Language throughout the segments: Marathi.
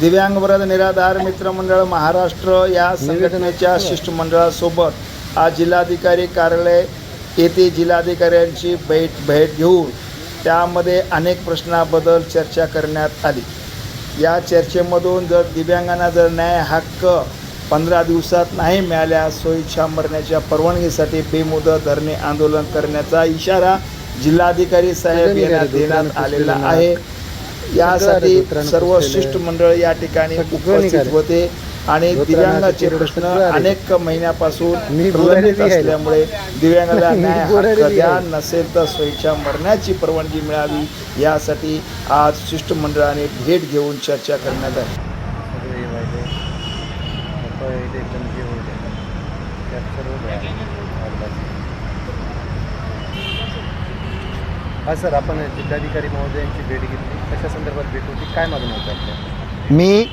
दिव्यांग वरद निराधार मित्रमंडळ महाराष्ट्र या संघटनेच्या शिष्टमंडळासोबत आज जिल्हाधिकारी कार्यालय येथे जिल्हाधिकाऱ्यांची भेट भेट घेऊन त्यामध्ये अनेक प्रश्नाबद्दल चर्चा करण्यात आली. या चर्चेमधून जर दिव्यांगांना जर न्याय हक्क पंधरा दिवसात नाही मिळाल्यास सोयीच्या मरण्याच्या परवानगीसाठी बेमुदत धरणे आंदोलन करण्याचा इशारा जिल्हाधिकारी साहेब यांना देण्यात आलेला आहे. यासाठी सर्व शिष्टमंडळ या ठिकाणी उपस्थित होते. आणि दिव्यांगाचे प्रश्न अनेक महिन्यापासून प्रलंबित असल्यामुळे दिव्यांगाला न्याय नसेल तर सोयीच्या मरण्याची परवानगी मिळावी. यासाठी आज शिष्टमंडळाने भेट घेऊन चर्चा करण्यात आली. हा सर आपण जिल्हाधिकारी महोदयांची भेट घेतली. कशा संदर्भात भेट होती? काय मागणी होती आपल्या? मी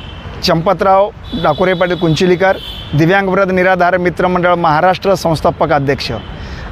चंपतराव डाकोरे पाटील कुंचिलीकर दिव्यांग व्रत निराधार मित्रमंडळ महाराष्ट्र संस्थापक अध्यक्ष.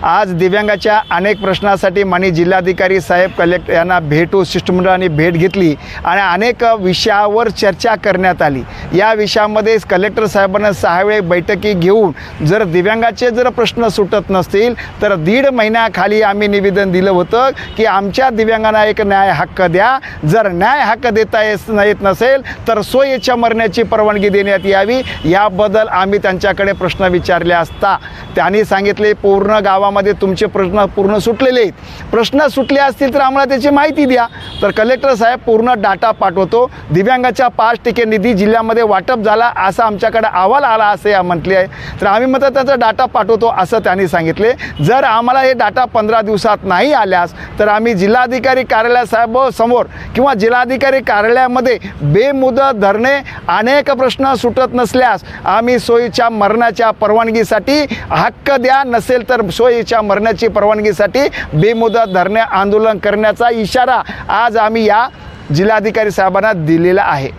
आज दिव्यांगाच्या अनेक प्रश्नासाठी माननीय जिल्हाधिकारी साहेब कलेक्टर यांना भेटू शिष्टमंडळाने भेट घेतली आणि अनेक विषयावर चर्चा करण्यात आली. या विषयामध्ये कलेक्टर साहेबांना सहा वेळ बैठकी घेऊन जर दिव्यांगाचे जर प्रश्न सुटत नसतील तर दीड महिन्याखाली आम्ही निवेदन दिलं होतं की आमच्या दिव्यांगांना एक न्याय हक्क द्या. जर न्याय हक्क देता येत येत नसेल तर सोयीच्या मरण्याची परवानगी देण्यात यावी. याबद्दल आम्ही त्यांच्याकडे प्रश्न विचारले असता त्यांनी सांगितले पूर्ण गावामध्ये तुमचे प्रश्न पूर्ण सुटलेले आहेत. प्रश्न सुटले असतील तर आम्हाला त्याची माहिती द्या. तर कलेक्टर साहेब पूर्ण डाटा पाठवतो. दिव्यांगाच्या पाच टक्के निधी जिल्ह्यामध्ये वाटप झाला असा आमच्याकडे अहवाल आला असे या म्हटले आहे. तर आम्ही मात्र त्याचा डाटा पाठवतो असं त्यांनी सांगितले. जर आम्हाला हे डाटा पंधरा दिवसात नाही आल्यास तर आम्ही जिल्हाधिकारी कार्यालयासाहेब समोर किंवा जिल्हाधिकारी कार्यालयामध्ये बेमुदत धरणे अनेक प्रश्न सुटत नसल्यास आम्ही सोयीच्या मरणाच्या परवानगीसाठी हक्क द्या नसेल तर सोयीच्या मरणाची परवानगीसाठी बेमुदत धरणे आंदोलन करण्याचा इशारा आज आज आम्ही या जिल्हाधिकारी साहेबांना दिलेला आहे.